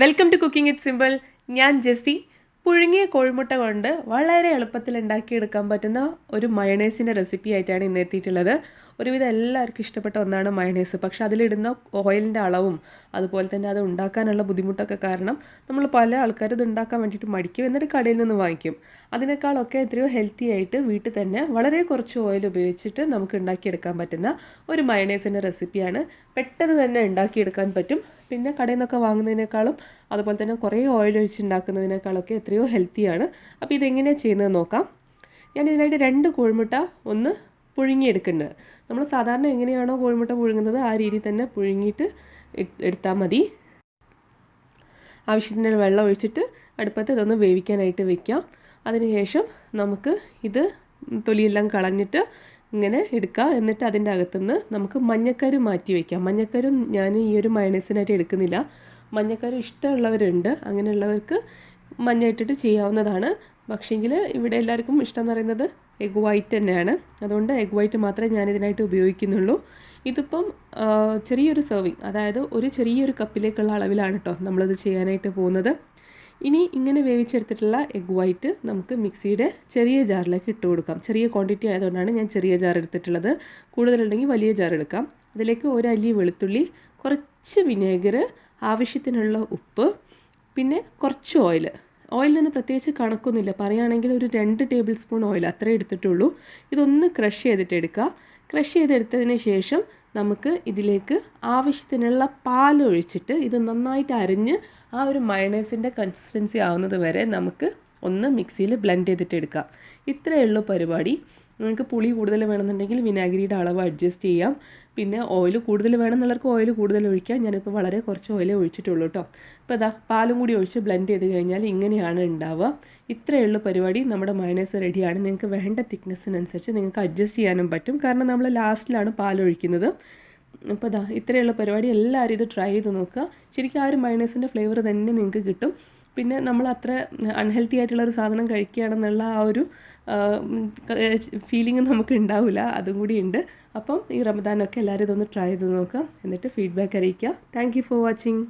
Welcome to cooking it simple ഞാൻ Jessy. പുഴുങ്ങിയ കോഴിമുട്ട കൊണ്ട് വളരെ എളുപ്പത്തിൽ ഉണ്ടാക്കിയെടുക്കാൻ പറ്റുന്ന ഒരു മയണേസിന്റെ റെസിപ്പി ആയിട്ടാണ് ഇന്ന് എത്തിയിട്ടുള്ളത്. ഒരുവിധം എല്ലാവർക്കും ഇഷ്ടപ്പെട്ട ഒന്നാണ് മയണേസ്. പക്ഷെ അതിലിടുന്ന ഓയിലിന്റെ അളവും അതുപോലെ തന്നെ അത് ഉണ്ടാക്കാനുള്ള ബുദ്ധിമുട്ടൊക്കെ കാരണം നമ്മൾ പല ആൾക്കാരും ഇത് ഉണ്ടാക്കാൻ വേണ്ടിയിട്ട് മടിക്കും. എന്നിട്ട് കടയിൽ നിന്ന് വാങ്ങിക്കും. അതിനേക്കാളൊക്കെ എത്രയോ ഹെൽത്തി ആയിട്ട് വീട്ടിൽ തന്നെ വളരെ കുറച്ച് ഓയിൽ ഉപയോഗിച്ചിട്ട് നമുക്ക് ഉണ്ടാക്കിയെടുക്കാൻ പറ്റുന്ന ഒരു മയണേസിന്റെ റെസിപ്പിയാണ് പെട്ടെന്ന് തന്നെ ഉണ്ടാക്കിയെടുക്കാൻ പറ്റും. പിന്നെ കടയിൽ നിന്നൊക്കെ വാങ്ങുന്നതിനേക്കാളും അതുപോലെ തന്നെ കുറേ ഓയിൽ ഒഴിച്ചുണ്ടാക്കുന്നതിനേക്കാളൊക്കെ എത്രയോ ഹെൽത്തിയാണ് അപ്പോൾ ഇതെങ്ങനെയാണ് ചെയ്യുന്നത് നോക്കാം. ഞാൻ ഇതിനായിട്ട് രണ്ട് കോഴിമുട്ട ഒന്ന് പുഴുങ്ങിയെടുക്കുന്നുണ്ട്. നമ്മൾ സാധാരണ എങ്ങനെയാണോ കോഴിമുട്ട പുഴുങ്ങുന്നത് ആ രീതിയിൽ തന്നെ പുഴുങ്ങിയിട്ട് എടുത്താൽ മതി. ആവശ്യത്തിന് വെള്ളം ഒഴിച്ചിട്ട് അടുപ്പത്ത് ഇതൊന്ന് വേവിക്കാനായിട്ട് വെക്കാം. അതിനുശേഷം നമുക്ക് ഇത് തൊലിയെല്ലാം കളഞ്ഞിട്ട് ഇങ്ങനെ എടുക്കുക എന്നിട്ട് അതിന്റെ അകത്തുനിന്ന് നമുക്ക് മഞ്ഞക്കരു മാറ്റി വയ്ക്കാം മഞ്ഞക്കരു ഞാൻ ഈ ഒരു മയണൈസിനായിട്ട് എടുക്കുന്നില്ല. മഞ്ഞക്കരു ഇഷ്ടമുള്ളവരുണ്ട്. അങ്ങനെയുള്ളവർക്ക് മഞ്ഞ ഇട്ടിട്ട് ചെയ്യാവുന്നതാണ്. പക്ഷേങ്കിൽ ഇവിടെ എല്ലാവർക്കും ഇഷ്ടം എന്ന് പറയുന്നത് എഗ് വൈറ്റ് തന്നെയാണ്. അതുകൊണ്ട് എഗ് വൈറ്റ് മാത്രമേ ഞാൻ ഇതിനായിട്ട് ഉപയോഗിക്കുന്നുള്ളൂ. ഇതിപ്പം ചെറിയൊരു സെർവിങ് അതായത് ഒരു ചെറിയൊരു കപ്പിലേക്കുള്ള അളവിലാണ് കേട്ടോ നമ്മളിത് ചെയ്യാനായിട്ട് പോകുന്നത്. ഇനി ഇങ്ങനെ വേവിച്ചെടുത്തിട്ടുള്ള എഗ് വൈറ്റ് നമുക്ക് മിക്സിയുടെ ചെറിയ ജാറിലേക്ക് ഇട്ട് കൊടുക്കാം. ചെറിയ ക്വാണ്ടിറ്റി ആയതുകൊണ്ടാണ് ഞാൻ ചെറിയ ജാർ എടുത്തിട്ടുള്ളത്. കൂടുതലുണ്ടെങ്കിൽ വലിയ ജാർ എടുക്കാം. അതിലേക്ക് ഒരല്ലി വെളുത്തുള്ളി കുറച്ച് വിനേഗർ ആവശ്യത്തിനുള്ള ഉപ്പ് പിന്നെ കുറച്ച് ഓയിൽ ഓയിലിനൊന്നും പ്രത്യേകിച്ച് കണക്കൊന്നുമില്ല. പറയുകയാണെങ്കിൽ ഒരു രണ്ട് ടേബിൾ സ്പൂൺ ഓയിൽ അത്രേ എടുത്തിട്ടുള്ളൂ. ഇതൊന്ന് ക്രഷ് ചെയ്തിട്ട് എടുക്കുക. ക്രഷ് ചെയ്തെടുത്തതിന് ശേഷം നമുക്ക് ഇതിലേക്ക് ആവശ്യത്തിനുള്ള പാൽ ഒഴിച്ചിട്ട് ഇത് നന്നായിട്ട് അരിഞ്ഞ് ആ ഒരു മയണൈസിന്റെ കൺസിസ്റ്റൻസി ആവുന്നത് വരെ നമുക്ക് ഒന്ന് മിക്സിയിൽ ബ്ലെൻഡ് ചെയ്തിട്ട് എടുക്കുക. ഇത്രയേ ഉള്ളൂ പരിപാടി. നിങ്ങൾക്ക് പുളി കൂടുതൽ വേണമെന്നുണ്ടെങ്കിൽ വിനാഗിരിയുടെ അളവ് അഡ്ജസ്റ്റ് ചെയ്യാം. പിന്നെ ഓയിൽ കൂടുതൽ വേണമെന്നുള്ളവർക്ക് ഓയിൽ കൂടുതൽ ഒഴിക്കാം. ഞാനിപ്പോൾ വളരെ കുറച്ച് ഓയിൽ ഒഴിച്ചിട്ടുള്ളൂ കേട്ടോ. ഇപ്പോൾ അതാ പാലും കൂടി ഒഴിച്ച് ബ്ലെൻഡ് ചെയ്ത് കഴിഞ്ഞാൽ ഇങ്ങനെയാണ് ഉണ്ടാവുക. ഇത്രയേ ഉള്ളൂ പരിപാടി. നമ്മുടെ മയണൈസ് റെഡിയാണ്. നിങ്ങൾക്ക് വേണ്ട തിക്നെസ്സിനനുസരിച്ച് നിങ്ങൾക്ക് അഡ്ജസ്റ്റ് ചെയ്യാനും പറ്റും. കാരണം നമ്മൾ ലാസ്റ്റിലാണ് പാൽ ഒഴിക്കുന്നത്. അപ്പോൾ ഇതാ ഇത്രയുള്ള പരിപാടി. എല്ലാവരും ഇത് ട്രൈ ചെയ്ത് നോക്കുക. ശരിക്കും ആ ഒരു മയണൈസിന്റെ ഫ്ലേവർ തന്നെ നിങ്ങൾക്ക് കിട്ടും. പിന്നെ നമ്മൾ അത്ര അൺഹെൽത്തി ആയിട്ടുള്ള ഒരു സാധനം കഴിക്കുകയാണെന്നുള്ള ആ ഒരു ഫീലിംഗ് നമുക്ക് ഉണ്ടാവില്ല. അതും കൂടി ഉണ്ട്. അപ്പം ഈ റമദാനൊക്കെ എല്ലാവരും ഇതൊന്ന് ട്രൈ ചെയ്ത് നോക്കാം. എന്നിട്ട് ഫീഡ്ബാക്ക് അറിയിക്കുക താങ്ക് ഫോർ വാച്ചിങ്